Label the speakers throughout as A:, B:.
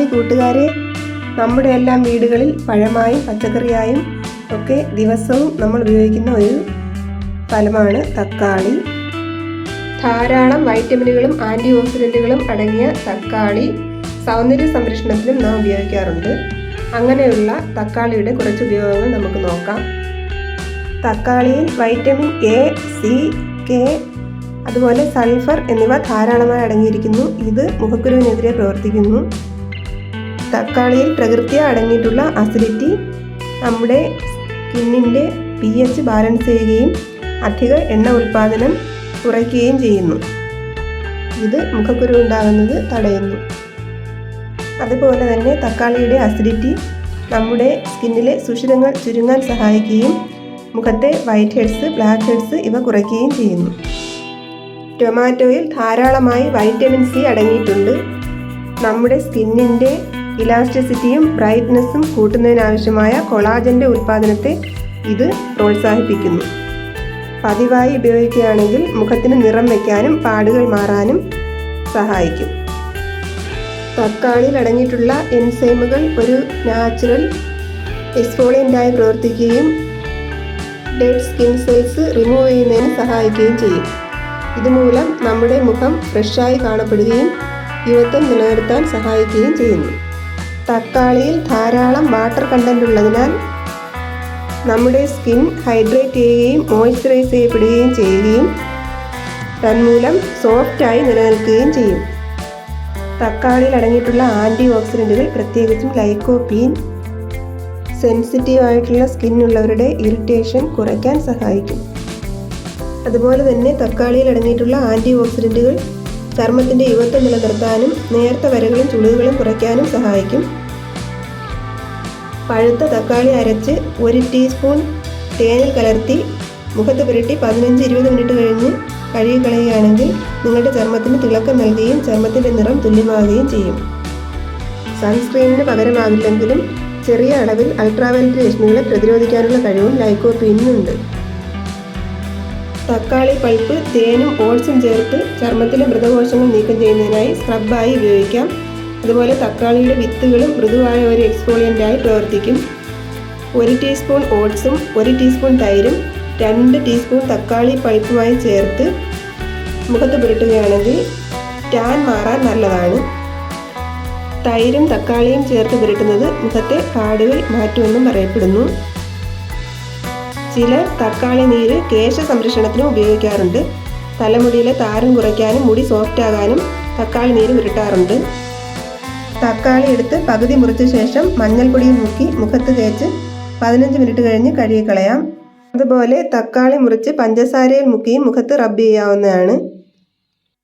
A: Hi കൂട്ടുകാരെ നമ്മുടെ എല്ലാം വീടുകളിൽ പഴമായും പച്ചക്കറിയായും ഒക്കെ ദിവസവും നമ്മൾ ഉപയോഗിക്കുന്ന ഒരു ഫലമാണ് തക്കാളി. ധാരാളം വൈറ്റമിനുകളും ആന്റി ഓക്സിഡന്റുകളും അടങ്ങിയ തക്കാളി സൗന്ദര്യ സംരക്ഷണത്തിനും നാം ഉപയോഗിക്കാറുണ്ട്. അങ്ങനെയുള്ള തക്കാളിയുടെ കുറച്ച് ഉപയോഗങ്ങൾ നമുക്ക് നോക്കാം. തക്കാളിയിൽ വൈറ്റമിൻ എ സി കെ അതുപോലെ സൾഫർ എന്നിവ ധാരാളമായി അടങ്ങിയിരിക്കുന്നു. ഇത് മുഖക്കുരുവിനെതിരെ പ്രവർത്തിക്കുന്നു. തക്കാളിയിൽ പ്രകൃതിയെ അടങ്ങിയിട്ടുള്ള അസിഡിറ്റി നമ്മുടെ സ്കിന്നിന്റെ പി എച്ച് ബാലൻസ് ചെയ്യുകയും അധിക എണ്ണ ഉൽപ്പാദനം കുറയ്ക്കുകയും ചെയ്യുന്നു. ഇത് മുഖക്കുരു ഉണ്ടാകുന്നത് തടയുന്നു. അതുപോലെ തന്നെ തക്കാളിയുടെ അസിഡിറ്റി നമ്മുടെ സ്കിന്നിലെ സുഷിരങ്ങൾ ചുരുങ്ങാൻ സഹായിക്കുകയും മുഖത്തെ വൈറ്റ് ഹെഡ്സ് ബ്ലാക്ക് ഹെഡ്സ് ഇവ കുറയ്ക്കുകയും ചെയ്യുന്നു. ടൊമാറ്റോയിൽ ധാരാളമായി വൈറ്റമിൻ സി അടങ്ങിയിട്ടുണ്ട്. നമ്മുടെ സ്കിന്നിന്റെ ഇലാസ്റ്റിസിറ്റിയും ബ്രൈറ്റ്നസ്സും കൂട്ടുന്നതിനാവശ്യമായ കൊളാജന്റെ ഉൽപ്പാദനത്തെ ഇത് പ്രോത്സാഹിപ്പിക്കുന്നു. പതിവായി ഉപയോഗിക്കുകയാണെങ്കിൽ മുഖത്തിന് നിറം വയ്ക്കാനും പാടുകൾ മാറാനും സഹായിക്കും. തക്കാളിയിൽ അടങ്ങിയിട്ടുള്ള എൻസൈമുകൾ ഒരു നാച്ചുറൽ എക്സ്ഫോളിയന്റായി പ്രവർത്തിക്കുകയും ഡെഡ് സ്കിൻ സെൽസ് റിമൂവ് ചെയ്യുന്നതിന് സഹായിക്കുകയും ചെയ്യും. ഇതുമൂലം നമ്മുടെ മുഖം ഫ്രഷായി കാണപ്പെടുകയും യുവത്വം നിലനിർത്താൻ സഹായിക്കുകയും ചെയ്യുന്നു. തക്കാളിയിൽ ധാരാളം വാട്ടർ കണ്ടന്റ് ഉള്ളതിനാൽ നമ്മുടെ സ്കിൻ ഹൈഡ്രേറ്റ് ചെയ്യുകയും മോയ്സ്ചറൈസ് ചെയ്യപ്പെടുകയും ചെയ്യുകയും തന്മൂലം സോഫ്റ്റായി നിലനിൽക്കുകയും ചെയ്യും. തക്കാളിയിൽ അടങ്ങിയിട്ടുള്ള ആന്റി ഓക്സിഡന്റുകൾ പ്രത്യേകിച്ചും ലൈക്കോപീൻ സെൻസിറ്റീവ് ആയിട്ടുള്ള സ്കിന്നുള്ളവരുടെ ഇറിറ്റേഷൻ കുറയ്ക്കാൻ സഹായിക്കും. അതുപോലെ തന്നെ തക്കാളിയിൽ അടങ്ങിയിട്ടുള്ള ആന്റി ഓക്സിഡന്റുകൾ ചർമ്മത്തിന്റെ യുവത്വം നിലനിർത്താനും നേർത്ത വരകളും ചുളിവുകളും കുറയ്ക്കാനും സഹായിക്കും. പഴുത്ത തക്കാളി അരച്ച് ഒരു ടീസ്പൂൺ തേനിൽ കലർത്തി മുഖത്ത് പുരട്ടി പതിനഞ്ച് ഇരുപത് മിനിറ്റ് കഴിഞ്ഞ് കഴുകി കളയുകയാണെങ്കിൽ നിങ്ങളുടെ ചർമ്മത്തിന് തിളക്കം നൽകുകയും ചർമ്മത്തിന്റെ നിറം തുല്യമാവുകയും ചെയ്യും. സൺസ്ക്രീനിന് പകരമാകില്ലെങ്കിലും ചെറിയ അളവിൽ അൾട്രാവയലറ്റ് രശ്മികളെ പ്രതിരോധിക്കാനുള്ള കഴിവും ലൈക്കോപീനിനുണ്ട്. തക്കാളി പൾപ്പ് തേനും ഓട്സും ചേർത്ത് ചർമ്മത്തിലെ മൃതകോശങ്ങൾ നീക്കം ചെയ്യുന്നതിനായി സ്ക്രബായി ഉപയോഗിക്കാം. അതുപോലെ തക്കാളിയുടെ വിത്തുകളും മൃദുവായ ഒരു എക്സ്പോളിയന്റായി പ്രവർത്തിക്കും. ഒരു ടീസ്പൂൺ ഓട്സും ഒരു ടീസ്പൂൺ തൈരും രണ്ട് ടീസ്പൂൺ തക്കാളി പഴുപ്പുമായി ചേർത്ത് മുഖത്ത് പുരട്ടുകയാണെങ്കിൽ ടാൻ മാറാൻ നല്ലതാണ്. തൈരും തക്കാളിയും ചേർത്ത് പുരട്ടുന്നത് മുഖത്തെ പാടുകൾ മാറ്റുമെന്നും പറയപ്പെടുന്നു. ചിലർ തക്കാളി നീര് കേശ സംരക്ഷണത്തിനും ഉപയോഗിക്കാറുണ്ട്. തലമുടിയിലെ താരം കുറയ്ക്കാനും മുടി സോഫ്റ്റ് ആകാനും തക്കാളി നീര് പുരട്ടാറുണ്ട്. തക്കാളി എടുത്ത് പകുതി മുറിച്ച ശേഷം മഞ്ഞൾപ്പൊടിയും മുക്കി മുഖത്ത് തേച്ച് പതിനഞ്ച് മിനിറ്റ് കഴിഞ്ഞ് കഴുകിക്കളയാം അതുപോലെ തക്കാളി മുറിച്ച് പഞ്ചസാരയിൽ മുക്കി മുഖത്ത് റബ്ബ് ചെയ്യാവുന്നതാണ്.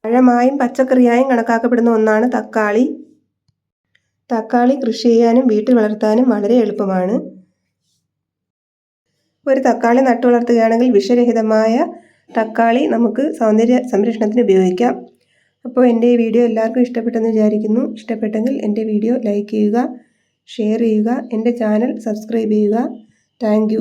A: പഴമായും പച്ചക്കറിയായും കണക്കാക്കപ്പെടുന്ന ഒന്നാണ് തക്കാളി. തക്കാളി കൃഷി ചെയ്യാനും വീട്ടിൽ വളർത്താനും വളരെ എളുപ്പമാണ്. ഒരു തക്കാളി നട്ടു വളർത്തുകയാണെങ്കിൽ വിഷരഹിതമായ തക്കാളി നമുക്ക് സൗന്ദര്യ സംരക്ഷണത്തിന് ഉപയോഗിക്കാം. അപ്പോൾ എന്റെ ഈ വീഡിയോ എല്ലാവർക്കും ഇഷ്ടപ്പെട്ടെന്ന് വിചാരിക്കുന്നു. ഇഷ്ടപ്പെട്ടെങ്കിൽ എന്റെ വീഡിയോ ലൈക്ക് ചെയ്യുക ഷെയർ ചെയ്യുക എന്റെ ചാനൽ സബ്സ്ക്രൈബ് ചെയ്യുക. താങ്ക്